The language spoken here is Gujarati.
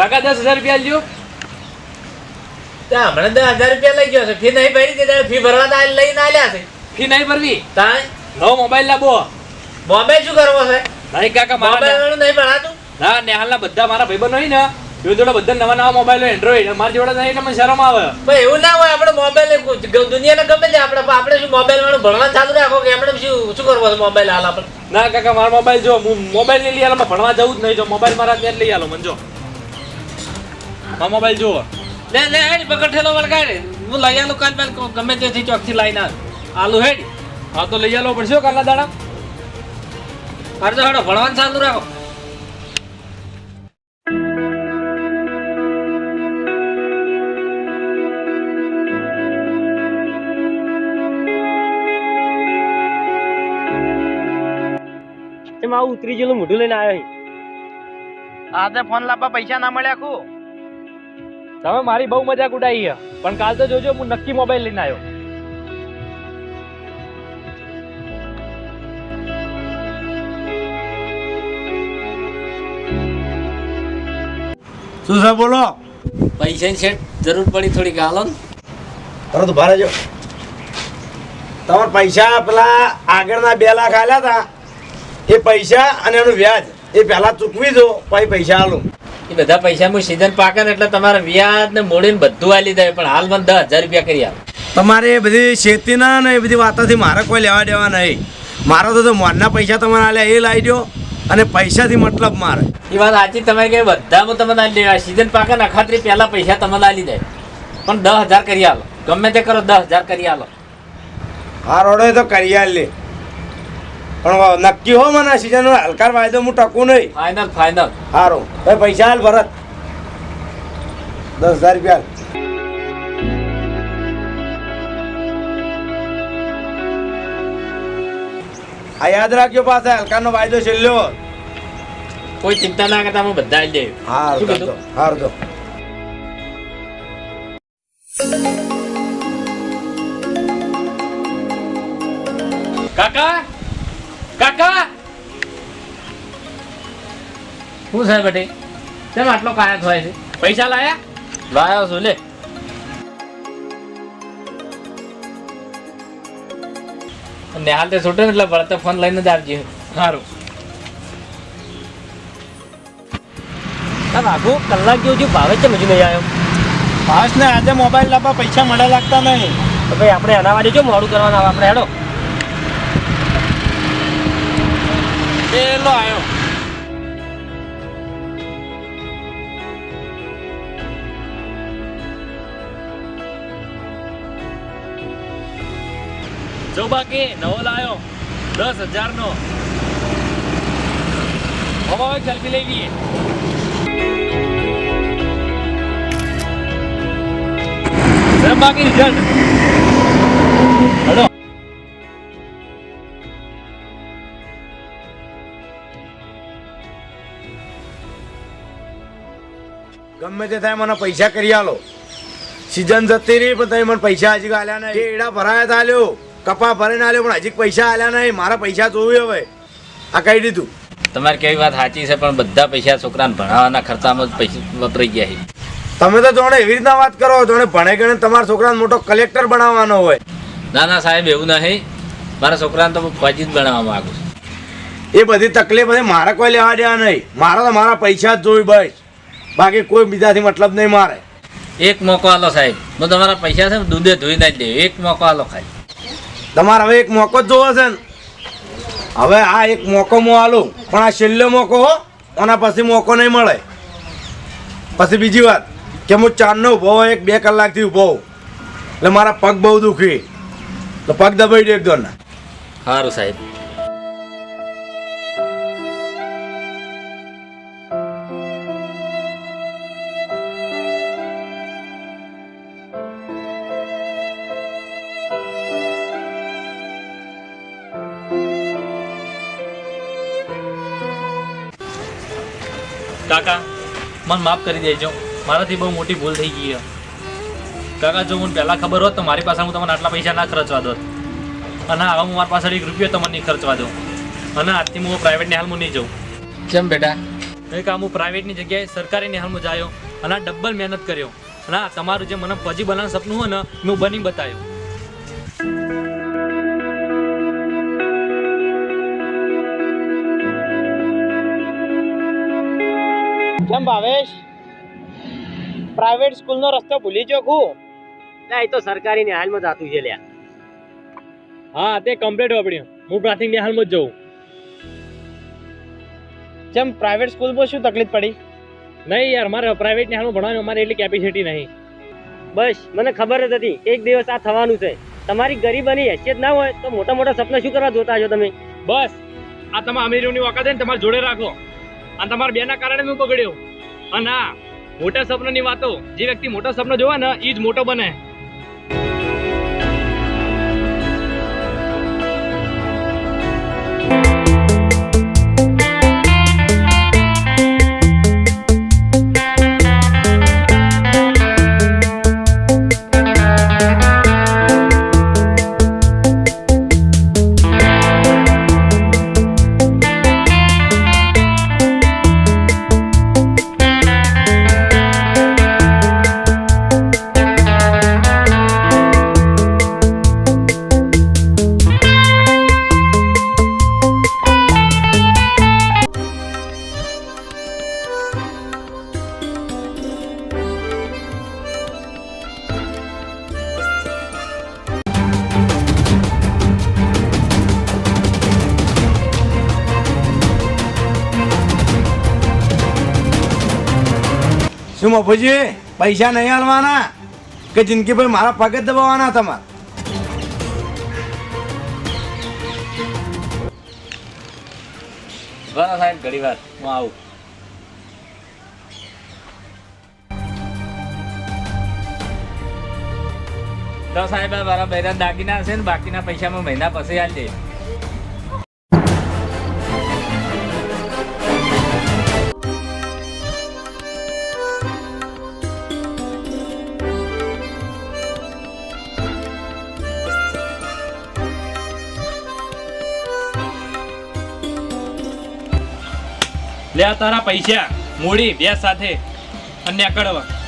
કાકા દસ હજાર રૂપિયા લ્યો હમણાં દસ હજાર રૂપિયા લઈ ગયો છે. ફી નહીં ભરી તે ફી ભરવા તા લઈને આલ્યા છે? ફી નહીં ભરવી? તાય નવો મોબાઈલ લાવો મોબાઈલ શું કરવો છે? નહીં કાકા વાળું નહીં ભણાતું? ના નેહાલના બધા મારા ભાઈબંધો હોય ને એ જોડે બધા નવા નવા મોબાઈલ હોય એન્ડ્રોઈડ મારા જોડે નહીં એટલે મને શરમ આવે. ભાઈ એવું ના હોય આપણે મોબાઈલ દુનિયાને ગમે છે આપણે આપણે શું મોબાઈલ વાળું ભણવા ચાલુ રાખો કે આપણે શું શું કરવો છે મોબાઈલ હાલ આપણે? ના કાકા મારો મોબાઈલ જો હું મોબાઈલ લઈ આલો ભણવા જવું જ નહીં. જો મોબાઈલ મારા ત્યાં જ લઈ આલો મને જો. મારો મોબાઈલ જુઓ. લે લે હેડ બગડ ઠેલો વળગાડ હું લઈ આલું કાલ બાલ ગમે તેથી ચોકથી લઈને આલ. આલુ હેડ. હા તો લઈ આલો પડશે કાલના દાડા? અરે તો હેડો ભણવાનું ચાલુ રાખો. એમાં આવું ઉતરી જેલું મોઢું લઈને આવ્યો આજે ફોન લાવવા પૈસા ના મળ્યા કુ? તમે મારી બહુ મજાક ઉડાવી છે. પણ કાલ તો જોજો હું નક્કી મોબાઈલ લઈને આવ્યો. શું સાહેબ બોલો? પૈસાની શેઠ જરૂર પડી થોડી ગાલો ને. તરત ભારે જો. તમારા પૈસા પેલા આગળના બે લાખ આલ્યા હતા. એ પૈસા અને એનું વ્યાજ. એ પહેલા ચૂકવી દો પછી પૈસા આલું. એ બધા પૈસા હું સીઝન પાકે ને એટલે તમારે વ્યાજ ને મૂડીને બધું આલી દે. પણ હાલ મને દસ હજાર રૂપિયા કરી આપ. તમારે એ બધી શેતીના ને એ બધી વાતોથી મારે કોઈ લેવા દેવા નહીં. મારો તો તો મોરના પૈસા તમારે આલ્યા એ લાવી દો અને પૈસાથી મતલબ મારે. એ વાત સાચી તમે કે બધામાં તમે તમને આલી દેવા સીઝન પાકે ને પહેલાં પહેલા પૈસા તમને આલી દે. પણ દસ હજાર કરી આલો. ગમે તે કરો દસ હજાર કરી આલો. આ રોડે તો કરી આલે. પણ નક્કી હો મને સીઝન હલકાર વાયદો હું ટકું નહીં. ફાઇનલ ફાઇનલ સારું હવે પૈસા હાલ ભરત. દસ હજાર રૂપિયા. આ યાદ રાખજો પાછા હલકાનો વાયદો છેલ્લો. કોઈ ચિંતા ના કરતા હું બધા જ દે હાર હાર કાકા? કાકા શું છે બેટી? કેમ આટલો કાયા થાય છે? પૈસા લાયા? લાયો છું લે. ને હાલ તે છૂટે ને એટલે વળતે ફોન લઈને જ આવજે. સારું આ વાઘુ કલાક જેવું જેવું ભાવે છે હજુ નહીં આવ્યો? ને આજે મોબાઈલ લાવવા પૈસા મળે લાગતા નહીં. તો ભાઈ આપણે એના માટે જો મોડું કરવાનું આવે આપણે હેડો. પેલો આવ્યો જો બાકી નવો લાયો. દસ હજાર નો હવે સેલ્ફી લઈ લઈએ. બાકી રિઝલ્ટ હલો. ગમે તે થાય મને પૈસા કરી આલો. સીઝન જતી રહી પણ તમે મને પૈસા હજી આલ્યા નહીં. એડા ભરાયા તા આલ્યો કપા ભરીને આલ્યો પણ હજી પૈસા આલ્યા નહીં. મારા પૈસા જોવી હવે. આ કહી દીધું. તમારી કેવી વાત સાચી છે પણ બધા પૈસા છોકરાને ભણાવવાના ખર્ચામાં જ પૈસા વપરાઈ ગયા છે. તમે તો જોણે એવી રીતના વાત કરો જોણે ભણે ગણે તમારા છોકરાને મોટો કલેક્ટર બનાવવાનો હોય. ના ના સાહેબ એવું નહીં. મારા છોકરાને તો હું ફોજી જ બનાવવા માંગુ છું. એ બધી તકલીફ મારે કોઈ લેવા દેવા નહીં. મારે તો મારા પૈસા જ જોઈ બસ. બાકી કોઈ બીજાથી મતલબ નહીં મારે. એક મોકો આલો સાહેબ. હું તમારા પૈસા છે દૂધે ધોઈ નાખી દે. એક મોકો આલો ખાઈ તમારે હવે એક મોકો જ જોવો છે ને. હવે આ એક મોકો મો આલું. પણ આ છેલ્લો મોકો હો આના પછી મોકો નહીં મળે. પછી બીજી વાત કે હું ચારનો ઊભો હોય એક બે કલાકથી ઊભો હોઉં. એટલે મારા પગ બહુ દુખી. તો પગ દબાઈ દે એકદમ સારું સાહેબ. કાકા મને માફ કરી દેજો. મારાથી બહુ મોટી ભૂલ થઈ ગઈ કાકા જો મને પહેલાં ખબર હોત તો મારી પાસે હું તમને આટલા પૈસા ના ખર્ચવા દોત. અને હવે હું મારી પાસે એક રૂપિયો તમને નહીં ખર્ચવા દઉં. અને આજથી હું પ્રાઇવેટને હાલમાં નહીં જાઉં. કેમ બેટા? એક આ હું પ્રાઇવેટની જગ્યાએ સરકારી નિહાલમાં જાયો અને આ ડબલ મહેનત કર્યો. અને આ તમારું જે મને પજી બનાવવાનું સપનું હોય ને મેં બની બતાવ્યું. કેમ ભાવેશ? પ્રાઇવેટ સ્કૂલનો રસ્તો ભૂલી જો હું ના એ તો સરકારી ની હાલમાં જાતું છે લ્યા. હા તે કમ્પ્લીટ વાપડ્યું હું પ્રાથમિક નિહાલમાં જ જઉં. જેમ પ્રાઇવેટ સ્કૂલમાં શું તકલીફ પડી? નહીં યાર મારે પ્રાઇવેટ નિહાલમાં ભણવાની અમારે એટલી કેપેસિટી નહીં. બસ મને ખબર જ હતી એક દિવસ આ થવાનું છે. તમારી ગરીબાની હેસિયત ના હોય તો મોટા મોટા સપના શું કરવા જોતા છો તમે? બસ આ તમે અમીરોની વખત તમારે જોડે રાખો. અને તમારા બેના કારણે હું બગડ્યો અને આ મોટા સપનાની વાતો, જે વ્યક્તિ મોટા સપના જોવે ને એ જ મોટો બને. શું મફુજી પૈસા નહીં હાલવાના? કે જિંદગી ભાઈ મારા પગે દબાવવાના તમારે? બરાબર સાહેબ, ઘણી વાર હું આવું. તો સાહેબ મારા બહેરા દાગીના હશે ને, બાકીના પૈસામાં મહિના પછી આલજે લે તારા પૈસા. મૂડી બે સાથે. અને કડવા.